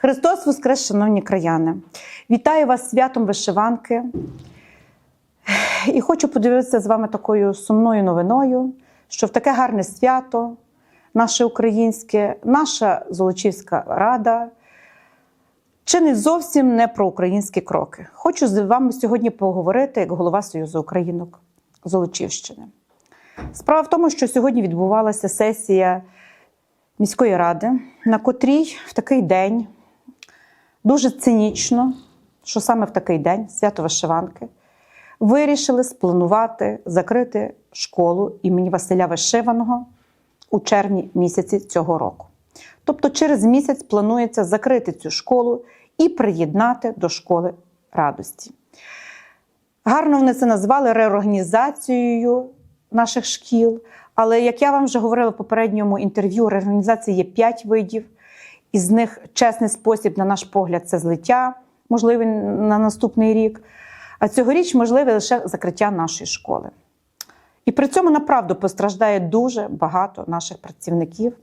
Христос Воскрес, шановні краяни! Вітаю вас святом вишиванки. І хочу поділитися з вами такою сумною новиною, що в таке гарне свято, наше українське, наша Золочівська рада чинить зовсім не про українські кроки. Хочу з вами сьогодні поговорити як голова Союзу Українок Золочівщини. Справа в тому, що сьогодні відбувалася сесія міської ради, на котрій в такий день дуже цинічно, що саме в такий день, свято вишиванки, вирішили спланувати закрити школу імені Василя Вишиваного у червні місяці цього року. Тобто, через місяць планується закрити цю школу і приєднати до школи радості. Гарно вони це назвали реорганізацією наших шкіл. Але як я вам вже говорила в попередньому інтерв'ю, реорганізації є п'ять видів, із них чесний спосіб, на наш погляд, це злиття, можливий на наступний рік. А цьогоріч можливе лише закриття нашої школи. І при цьому направду постраждає дуже багато наших працівників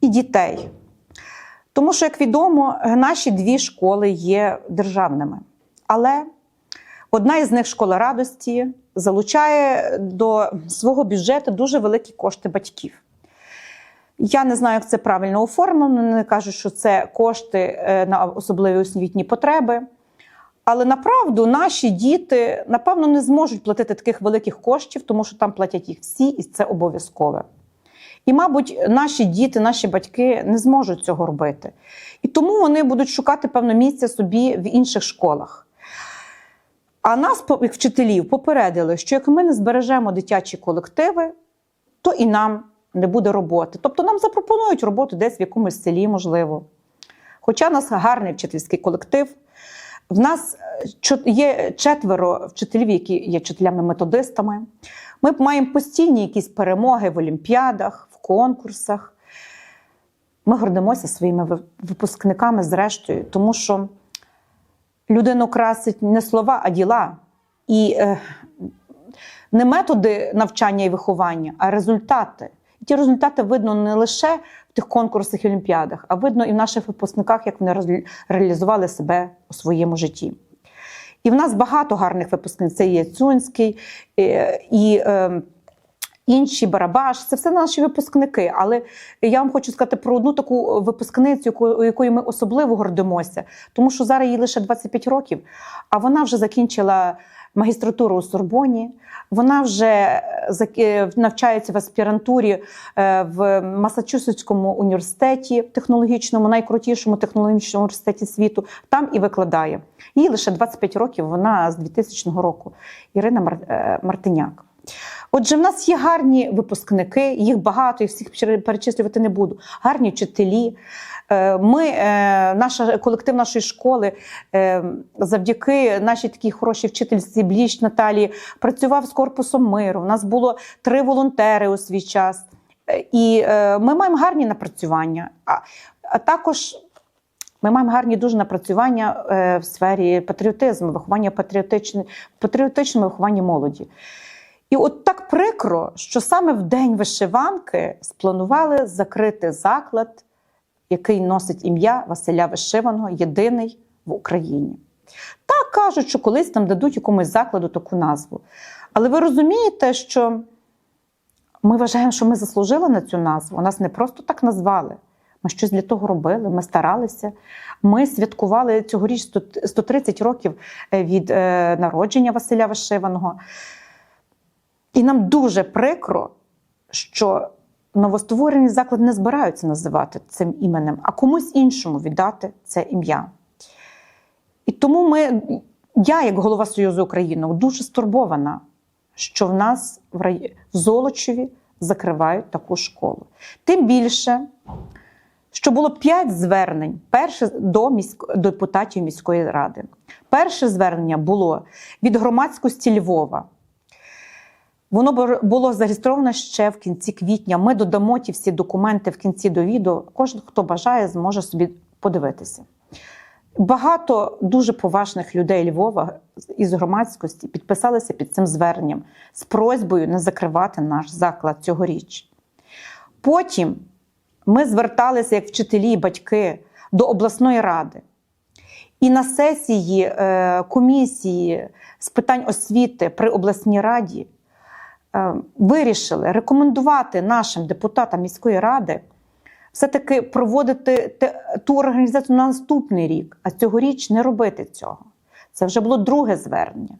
і дітей. Тому що, як відомо, наші дві школи є державними. Але одна із них школа радості залучає до свого бюджету дуже великі кошти батьків. Я не знаю, як це правильно оформлено. Не кажу, що це кошти е, на особливі освітні потреби. Але направду наші діти, напевно, не зможуть платити таких великих коштів, тому що там платять їх всі, і це обов'язкове. І, мабуть, наші діти, наші батьки не зможуть цього робити. І тому вони будуть шукати певне місце собі в інших школах. А нас, як вчителів, попередили, що як ми не збережемо дитячі колективи, то і нам не буде роботи. Тобто нам запропонують роботу десь в якомусь селі, можливо. Хоча в нас гарний вчительський колектив. В нас є четверо вчителів, які є вчителями-методистами. Ми маємо постійні якісь перемоги в олімпіадах, в конкурсах. Ми гордимося своїми випускниками, зрештою, тому що людину красить не слова, а діла. І е, не методи навчання і виховання, а результати. Ті результати видно не лише в тих конкурсах і олімпіадах, а видно і в наших випускниках, як вони реалізували себе у своєму житті. І в нас багато гарних випускниць. Це є Цюнський і, і е, інші Барабаш. Це все наші випускники. Але я вам хочу сказати про одну таку випускницю, якої ми особливо гордимося, тому що зараз їй лише 25 років, а вона вже закінчила магістратуру у Сорбоні. Вона вже навчається в аспірантурі в Масачусетському університеті, технологічному, найкрутішому технологічному університеті світу. Там і викладає. Їй лише 25 років. Вона з 2000 року. Ірина Мартиняк. Отже, в нас є гарні випускники, їх багато, їх всіх перечислювати не буду. Гарні вчителі. Ми, наша колектив нашої школи, завдяки нашій такій хорошій вчительці Бліч Наталії, працював з корпусом миру. У нас було три волонтери у свій час. І ми маємо гарні напрацювання. А також ми маємо гарні дуже напрацювання в сфері патріотизму, виховання патріотичного патріотичному вихованні молоді. І от так прикро, що саме в день вишиванки спланували закрити заклад, який носить ім'я Василя Вишиваного, єдиний в Україні. Так кажуть, що колись там дадуть якомусь закладу таку назву. Але ви розумієте, що ми вважаємо, що ми заслужили на цю назву. Нас не просто так назвали. Ми щось для того робили, ми старалися. Ми святкували цьогоріч 130 років від народження Василя Вишиваного. І нам дуже прикро, що новостворені заклади не збираються називати цим іменем, а комусь іншому віддати це ім'я. І тому ми, я, як голова Союзу України, дуже стурбована, що в нас в, рай... в Золочеві закривають таку школу. Тим більше, що було п'ять звернень перше до міськ... депутатів міської ради. Перше звернення було від громадськості Львова. Воно було зареєстровано ще в кінці квітня. Ми додамо ті всі документи в кінці до відео. Кожен, хто бажає, зможе собі подивитися. Багато дуже поважних людей Львова із громадськості підписалися під цим зверненням з просьбою не закривати наш заклад цьогоріч. Потім ми зверталися як вчителі і батьки до обласної ради. І на сесії е, комісії з питань освіти при обласній раді вирішили рекомендувати нашим депутатам міської ради все-таки проводити ту організацію на наступний рік, а цьогоріч не робити цього. Це вже було друге звернення.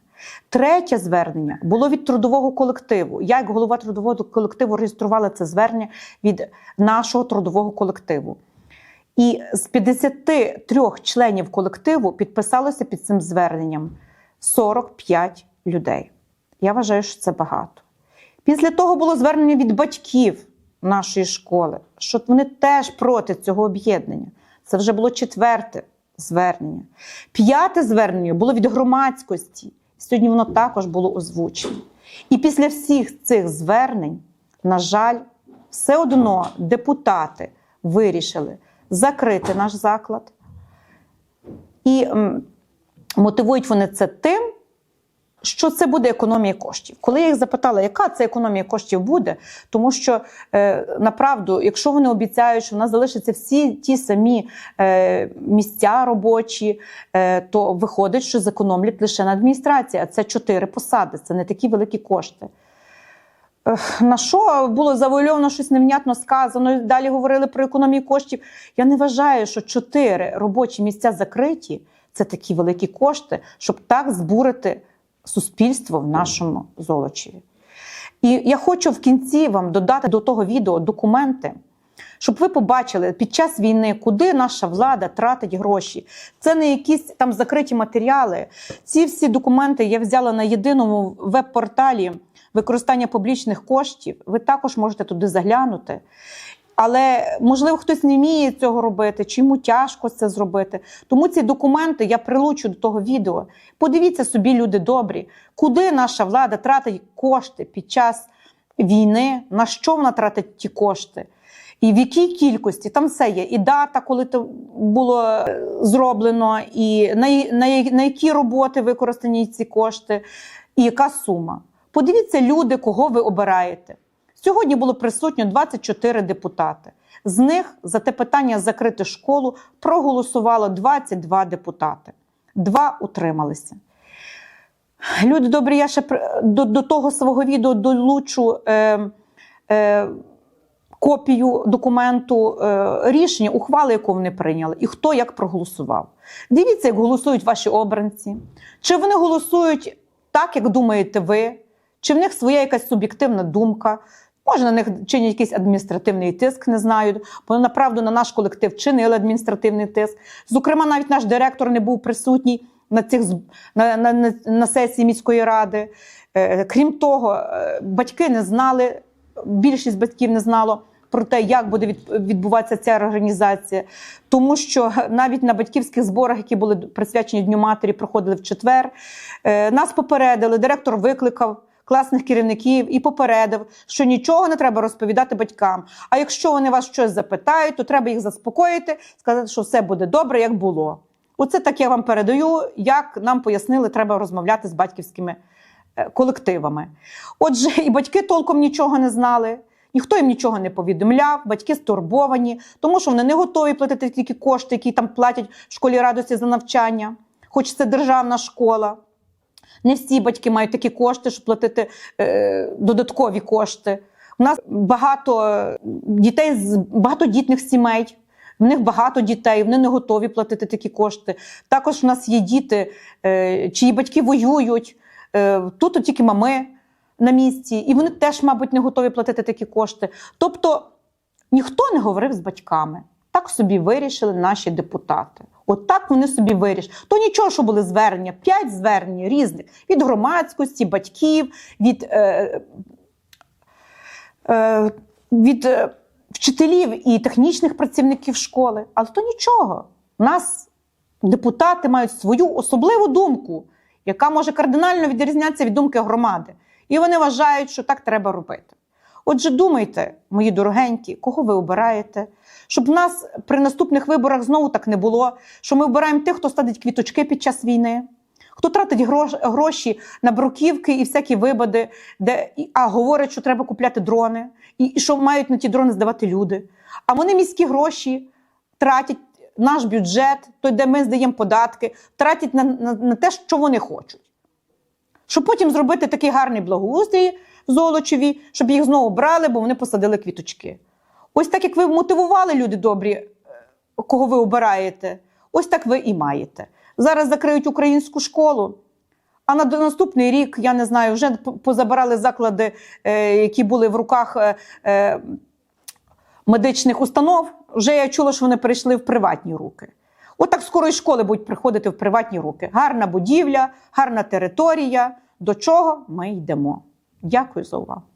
Третє звернення було від трудового колективу. Я, як голова трудового колективу, реєструвала це звернення від нашого трудового колективу. І з 53 членів колективу підписалося під цим зверненням 45 людей. Я вважаю, що це багато. Після того було звернення від батьків нашої школи, що вони теж проти цього об'єднання. Це вже було четверте звернення. П'яте звернення було від громадськості. Сьогодні воно також було озвучено. І після всіх цих звернень, на жаль, все одно депутати вирішили закрити наш заклад. І мотивують вони це тим, що це буде економія коштів. Коли я їх запитала, яка це економія коштів буде, тому що е, направду, якщо вони обіцяють, що в нас залишаться всі ті самі е, місця робочі, е, то виходить, що зекономлять лише на адміністрації, а це чотири посади, це не такі великі кошти. На що було завуальовано щось невнятно сказано, далі говорили про економію коштів. Я не вважаю, що чотири робочі місця закриті це такі великі кошти, щоб так збурити суспільство в нашому золочеві. І я хочу в кінці вам додати до того відео документи, щоб ви побачили під час війни, куди наша влада тратить гроші. Це не якісь там закриті матеріали. Ці всі документи я взяла на єдиному веб-порталі використання публічних коштів. Ви також можете туди заглянути. Але можливо хтось не вміє цього робити, чи йому тяжко це зробити. Тому ці документи я прилучу до того відео. Подивіться собі, люди добрі, куди наша влада тратить кошти під час війни, на що вона тратить ті кошти, і в якій кількості там все є. І дата, коли це було е, зроблено, і на, на, на які роботи використані ці кошти, і яка сума. Подивіться, люди, кого ви обираєте. Сьогодні було присутньо 24 депутати. З них за те питання закрити школу проголосувало 22 депутати. Два утрималися. Люди добрі, я ще до, до того свого відео долучу е, е, копію документу е, рішення, ухвали, яку вони прийняли, і хто як проголосував. Дивіться, як голосують ваші обранці. Чи вони голосують так, як думаєте ви, чи в них своя якась суб'єктивна думка. Може, на них чинять якийсь адміністративний тиск, не знаю. Бо направду на наш колектив чинили адміністративний тиск. Зокрема, навіть наш директор не був присутній на цих на, на, на, на сесії міської ради. Е, крім того, е, батьки не знали, більшість батьків не знало про те, як буде відбуватися ця організація, тому що навіть на батьківських зборах, які були присвячені Дню матері, проходили в четвер. е, Нас попередили, директор викликав класних керівників і попередив, що нічого не треба розповідати батькам. А якщо вони вас щось запитають, то треба їх заспокоїти, сказати, що все буде добре, як було. Оце так я вам передаю, як нам пояснили, треба розмовляти з батьківськими е, колективами. Отже, і батьки толком нічого не знали. Ніхто їм нічого не повідомляв, батьки стурбовані, тому що вони не готові платити тільки кошти, які там платять в школі радості за навчання, хоч це державна школа. Не всі батьки мають такі кошти, щоб платити е, додаткові кошти. У нас багато е, дітей з багатодітних сімей. В них багато дітей, вони не готові платити такі кошти. Також в нас є діти, е, чиї батьки воюють. Е, тут тільки мами на місці, і вони теж, мабуть, не готові платити такі кошти. Тобто ніхто не говорив з батьками. Так собі вирішили наші депутати. От так вони собі вирішили. То нічого, що були звернення, п'ять звернень різних від громадськості, батьків, від, е, е, від е, вчителів і технічних працівників школи. Але то нічого. У нас депутати мають свою особливу думку, яка може кардинально відрізнятися від думки громади. І вони вважають, що так треба робити. Отже, думайте, мої дорогенькі, кого ви обираєте, щоб в нас при наступних виборах знову так не було, що ми обираємо тих, хто садить квіточки під час війни, хто тратить грош- гроші на бруківки і всякі вибади, де, а говорять, що треба купляти дрони, і, і що мають на ті дрони здавати люди. А вони міські гроші тратять наш бюджет, той, де ми здаємо податки, тратять на, на, на те, що вони хочуть. Щоб потім зробити такий гарний благоустрій Золочеві, щоб їх знову брали, бо вони посадили квіточки. Ось так як ви мотивували люди добрі, е, кого ви обираєте, ось так ви і маєте. Зараз закриють українську школу. А на наступний рік, я не знаю, вже позабирали заклади, е, які були в руках е, медичних установ. Вже я чула, що вони перейшли в приватні руки. Отак скоро і школи будуть приходити в приватні руки. Гарна будівля, гарна територія. До чого ми йдемо? Дякую за увагу.